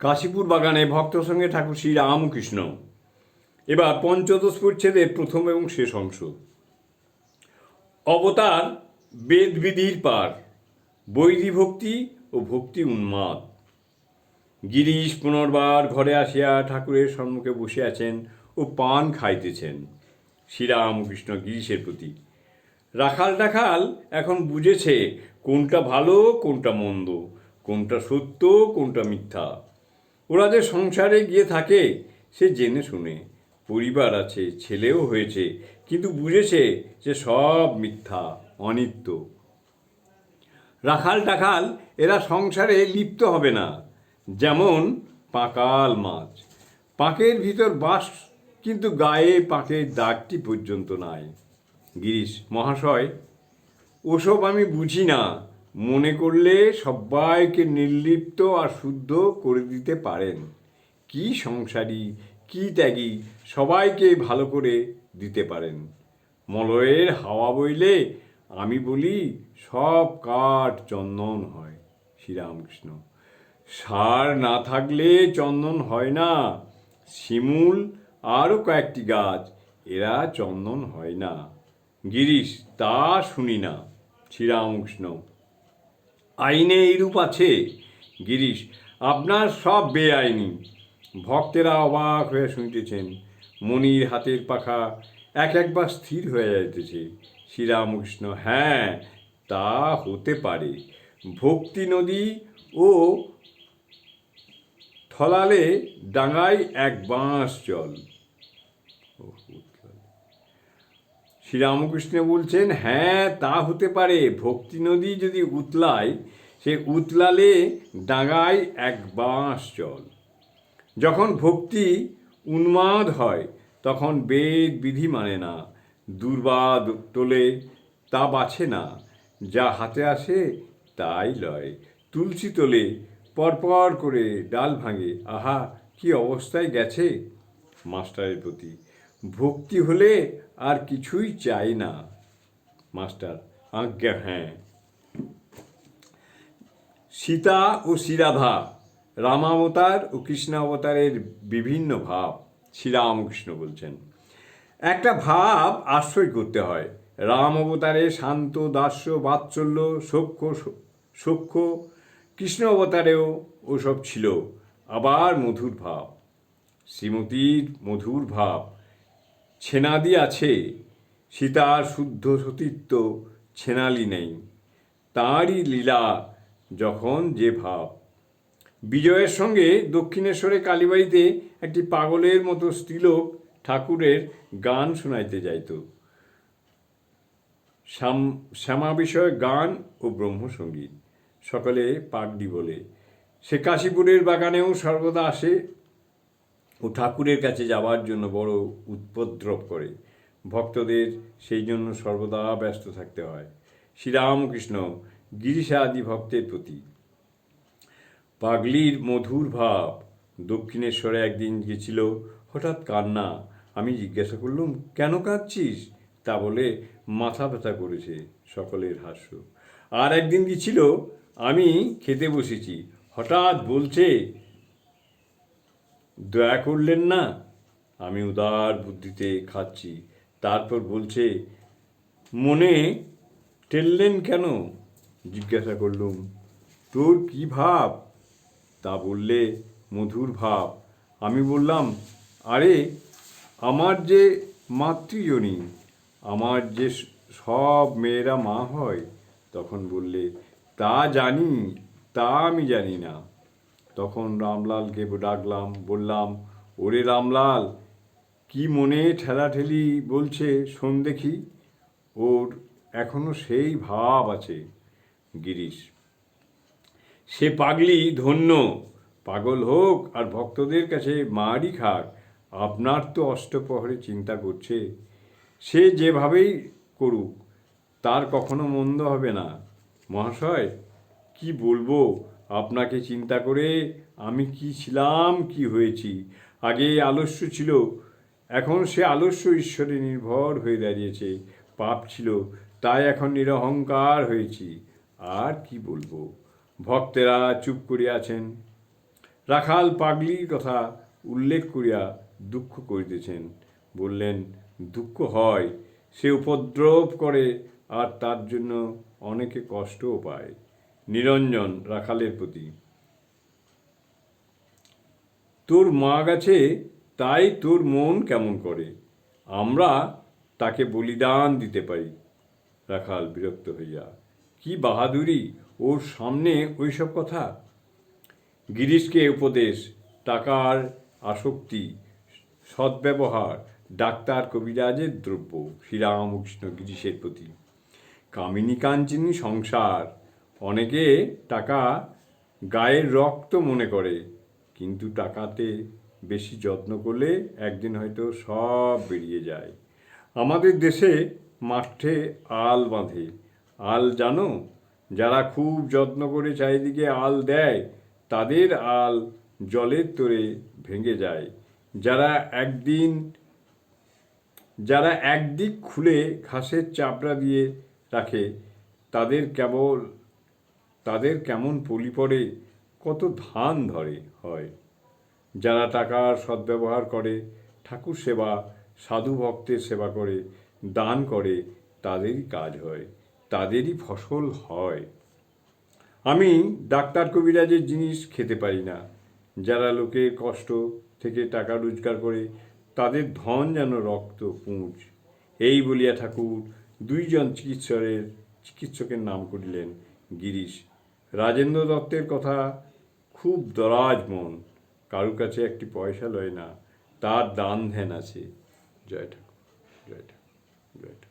কাশীপুর বাগানে ভক্ত সঙ্গে ঠাকুর শ্রী রামকৃষ্ণ। এবার পঞ্চদশ পরিচ্ছেদের প্রথম এবং শেষ অংশ। অবতার বেদবিধির পার বৈধি ভক্তি ও ভক্তি উন্মাদ। গিরিশ পুনর্বার ঘরে আসিয়া ঠাকুরের সম্মুখে বসে আছেন ও পান খাইতেছেন। শ্রীরামকৃষ্ণ গিরিশের প্রতি। রাখাল টাখাল এখন বুঝেছে কোনটা ভালো, কোনটা মন্দ, কোনটা সত্য, কোনটা মিথ্যা। ওরা যে সংসারে গিয়ে থাকে, সে জেনে শুনে। পরিবার আছে, ছেলেও হয়েছে, কিন্তু বুঝেছে যে সব মিথ্যা, অনিত্য। রাখাল টাখাল, এরা সংসারে লিপ্ত হবে না। যেমন পাকাল মাছ। পাকের ভিতর বাস, কিন্তু গায়ে পাকের দাগটি পর্যন্ত নাই। গিরিশ, মহাশয়, ওসব আমি বুঝি না। মনে করলে সবাইকে নির্লিপ্ত আর শুদ্ধ করে দিতে পারেন। কি সংসারী, কি ত্যাগী, সবাইকে ভালো করে দিতে পারেন। মলয়ের হাওয়া বইলে আমি বলি, সব কাঠ চন্দন হয়, শ্রীরামকৃষ্ণ। সার না থাকলে চন্দন হয় না, শিমুল আরও কয়েকটি গাছ, এরা চন্দন হয় না। গিরিশ, তা শুনি না, শ্রীরামকৃষ্ণ। আইনে এইরূপ আছে। গিরিশ, আপনার সব বেআইনি। ভক্তেরা অবাক হয়ে শুনতেছেন, মনির হাতের পাখা এক একবার স্থির হয়ে যাইতেছে। শ্রীরামকৃষ্ণ হ্যাঁ তা হতে পারে। ভক্তি নদী ও থলালে ডাঙায় এক বাঁশ জল। শ্রীরামকৃষ্ণ বলছেন হ্যাঁ তা হতে পারে। ভক্তি নদী যদি উতলায়, সে উতলালে ডাঙায় এক বাঁশ জল। যখন ভক্তি উন্মাদ হয়, তখন বেদ বিধি মানে না। দুর্বাদ তোলে, তা বাছে না। যা হাতে আসে, তাই লয়। তুলসী তোলে, পরপর করে ডাল ভাঙে। আহা, কি অবস্থায় গেছে মাস্টারের প্রতি। ভক্তি হলে আর কিছুই চাই না। মাস্টার, আজ্ঞা হ্যাঁ। সীতা ও শ্রীরাধা, রামাবতার ও কৃষ্ণাবতারের বিভিন্ন ভাব, শ্রীরামকৃষ্ণ বলছেন। একটা ভাব আশ্রয় করতে হয়, রাম অবতারে শান্ত, দাস্য, বাৎসল্য সখ্য সখ্য কৃষ্ণ অবতারেও ওসব ছিল, আবার মধুর ভাব, শ্রীমতীর মধুর ভাব ছেনাদি আছে, সীতার শুদ্ধ সতীত্ব ছেনালি নেই। তাঁরই লীলা যখন যে ভাব। বিজয়ের সঙ্গে দক্ষিণেশ্বরে কালীবাড়িতে একটি পাগলের মতো স্ত্রীলোক ঠাকুরের গান শোনাইতে যাইত। শ্যাম বিষয়ে গান ও ব্রহ্মসঙ্গীত। সকলে পাগডি বলে। সে কাশীপুরের বাগানেও সর্বদা আসে ও ঠাকুরের কাছে যাওয়ার জন্য বড় উৎপদ্রব করে। ভক্তদের সেই জন্য সর্বদা ব্যস্ত থাকতে হয়। শ্রীরামকৃষ্ণ গিরিশাদি ভক্তের প্রতি। পাগলির মধুর ভাব দক্ষিণেশ্বরে একদিন গেছিল হঠাৎ কান্না। আমি জিজ্ঞাসা করলুম, কেন কাঁদছিস? তা বলে, মাথা ব্যথা করেছে সকলের হাস্য। আর একদিন গেছিল আমি খেতে বসেছি। হঠাৎ বলছে দয়া করলেন না? আমি উদার বুদ্ধিতে খাচ্ছি। তারপর বলছে, মনে টেললেন কেন? জিজ্ঞাসা করলুম, তোর কি ভাব? তা বললে, মধুর ভাব। আমি বললাম, আরে, আমার যে মাতৃজনী আমার যে সব মেয়েরা মা হয়? তখন বললে, তা জানি, তা আমি জানি না। তখন রামলালকে ডাকলাম, বললাম, ওরে রামলাল, কি মনে ঠেলাঠেলি বলছে শোন দেখি। ওর এখনও সেই ভাব আছে, গিরিশ। সে পাগলি, ধন্য, পাগল হোক আর ভক্তদের কাছে মারই খাক, আপনার তো অষ্টপ্রহরে চিন্তা করছে। সে যেভাবেই করুক, তার কখনো মন্দ হবে না। মহাশয়, কি বলব আপনাকে চিন্তা করে আমি কি ছিলাম, কি হয়েছি? আগে আলস্য ছিল, এখন সে আলস্য ঈশ্বরে নির্ভর হয়ে দাঁড়িয়েছে। পাপ ছিল, তাই এখন নিরহংকার হয়েছি। আর কি বলব? ভক্তেরা চুপ করে আছেন রাখাল পাগলির কথা উল্লেখ করিয়া দুঃখ করিতেছেন। বললেন, দুঃখ হয়, সে উপদ্রব করে, আর তার জন্য অনেকে কষ্টও পায়। নিরঞ্জন রাখালের প্রতি। তোর মা গেছে, তাই তোর মন কেমন করে? আমরা তাকে বলিদান দিতে পারি। রাখাল বিরক্ত হইয়া, কি বাহাদুরি ওর সামনে ওইসব কথা? গিরিশকে উপদেশ, টাকার আসক্তি, সদ্ব্যবহার, ডাক্তার কবিরাজের দ্রব্য, শ্রীরামকৃষ্ণ গিরিশের প্রতি। কামিনী কাঞ্চিনী সংসার অনেকে টাকা গায়ের রক্ত মনে করে, কিন্তু টাকাতে বেশি যত্ন করলে একদিন হয়তো সব বেরিয়ে যায়। আমাদের দেশে মাঠে আল বাঁধে। আল জানো? যারা খুব যত্ন করে চারিদিকে আল দেয়, তাদের আল জলের তোরে ভেঙে যায়। যারা একদিন, যারা একদিক খুলে ঘাসের চাপড়া দিয়ে রাখে, তাদের কেবল তাদের কেমন পলি পড়ে কত ধান ধরে হয়। যারা টাকার সদ্ব্যবহার করে, ঠাকুর সেবা, সাধু ভক্তের সেবা করে, দান করে, তাদেরই কাজ হয়, তাদেরই ফসল হয়। আমি ডাক্তার কবিরাজের জিনিস খেতে পারি না। যারা লোকের কষ্ট থেকে টাকা রোজগার করে, তাদের ধন যেন রক্ত পুঁজ। এই বলিয়া ঠাকুর দুইজন চিকিৎসকের চিকিৎসকের নাম করিলেন গিরিশ। রাজেন্দ্র দত্তের কথা খুব দরাজ মন। কারুর কাছে একটি পয়সা লয় না, তার দান ধ্যান আছে। জয় ঠাকুর জয় ঠাকুর জয় ঠাকুর।